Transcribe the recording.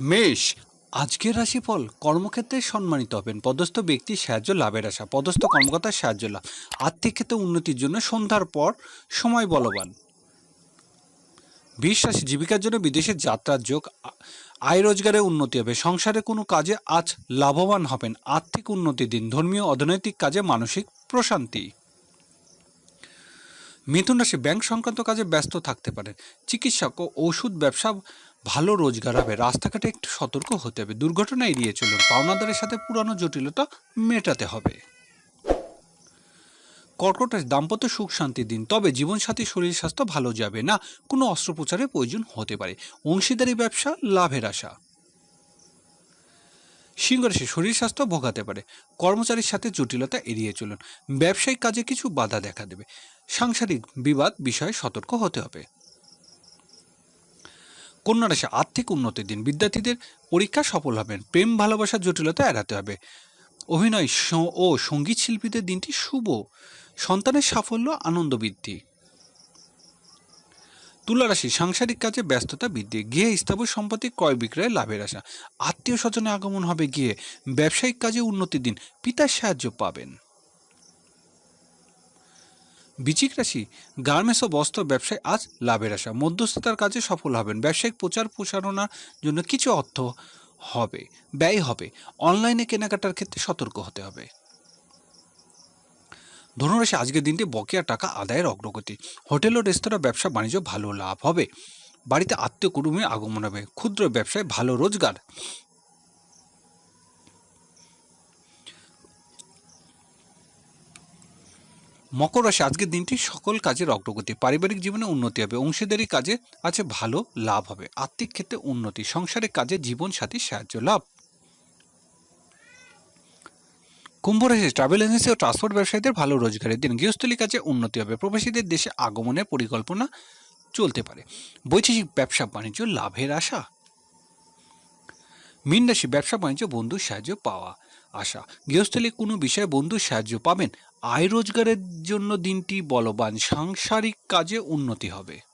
মেষ, আজকের রাশিফল কর্মক্ষেত্রে সম্মানিত হবেন। পদস্থ ব্যক্তির সাহায্য, লাভের আশা। পদস্থ কর্মকর্তার সাহায্য লাভ। আর্থিক ক্ষেত্রে উন্নতির জন্য সন্ধ্যার পর সময় বলবান। বিশ রাশি, জীবিকার জন্য বিদেশে যাত্রার যোগ আয় রোজগারে উন্নতি হবে। সংসারে কোনো কাজে আজ লাভবান হবেন। আর্থিক উন্নতি দিন। ধর্মীয়, অর্থনৈতিক কাজে মানসিক প্রশান্তি। মিথুন রাশি, ব্যাংক সংক্রান্ত কাজে ব্যস্ত থাকতে পারেন। চিকিৎসক ও ওষুধ ব্যবসা ভালো রোজগার হবে। রাস্তাঘাটে একটু সতর্ক হতে হবে। দুর্ঘটনা এড়িয়ে চলুন। পাওনাদারের সাথে পুরানো জটিলতা মেটাতে হবে। কর্কট দাম্পত্য সুখ শান্তি দিন। তবে জীবনসাথী শরীর স্বাস্থ্য ভালো যাবে না। কোনো অস্ত্রোপচারের প্রয়োজন হতে পারে। অংশীদারি ব্যবসা, লাভের আশা। সিংহ রাশি শরীর স্বাস্থ্য ভোগাতে পারে। কর্মচারীর সাথে জটিলতা এড়িয়ে চলুন। ব্যবসায়িক কাজে কিছু বাধা দেখা দেবে। সাংসারিক বিবাদ বিষয়ে সতর্ক হতে হবে। কন্যা রাশি আর্থিক উন্নতির দিন। বিদ্যার্থীদের পরীক্ষা সফল হবেন প্রেম ভালোবাসার জটিলতা এড়াতে হবে। অভিনয় ও সংগীত শিল্পীদের দিনটি শুভ। সন্তানের সাফল্য, আনন্দ বৃদ্ধি। তুলা রাশি, সাংসারিক কাজে ব্যস্ততা বৃদ্ধি। গিয়ে স্থাবর সম্পত্তি ক্রয় বিক্রয়ে লাভের আশা। আত্মীয় স্বজনে আগমন হবে গিয়ে। ব্যবসায়িক কাজে উন্নতির দিন পিতার সাহায্য পাবেন। বিচিক রাশি, গার্মেন্টস ও বস্ত্র ব্যবসায় আজ লাভের আশা। মধ্যস্থতার কাজে সফল হবেন। ব্যবসায়িক প্রচার প্রসারণার জন্য কিছু অর্থ হবে, ব্যয় হবে। অনলাইনে কেনাকাটার ক্ষেত্রে সতর্ক হতে হবে। ধনুরাশি, আজকের দিনটি বকেয়া টাকা আদায়ের অগ্রগতি। হোটেল ও রেস্তোরাঁ ব্যবসা বাণিজ্য ভালো লাভ হবে। বাড়িতে আত্মীয় কুটুমের আগমন হবে। ক্ষুদ্র ব্যবসায় ভালো রোজগার মকর রাশি, আজকের দিনটি সকল কাজের অগ্রগতি পারিবারিক জীবনে উন্নতি হবে, অংশীদারি কাজে আছে ভালো লাভ হবে, আর্থিক ক্ষেত্রে উন্নতি সংসারের কাজে জীবন সাথী সাহায্য, লাভ। কুম্ভ রাশি ট্রাভেল এজেন্সি ও ট্রান্সপোর্ট ব্যবসায়ীদের ভালো রোজগারের দিন, গৃহস্থলী কাজে উন্নতি হবে, প্রবাসীদের দেশে আগমনের পরিকল্পনা চলতে পারে, বৈদেশিক ব্যবসা, বাণিজ্য, লাভের আশা। মীন রাশি ব্যবসা বাণিজ্য, বন্ধুর সাহায্য পাওয়া আশা। গৃহস্থলে কোনো বিষয়ে বন্ধুর সাহায্য পাবেন? আয় রোজগারের জন্য দিনটি বলবান। সাংসারিক কাজে উন্নতি হবে।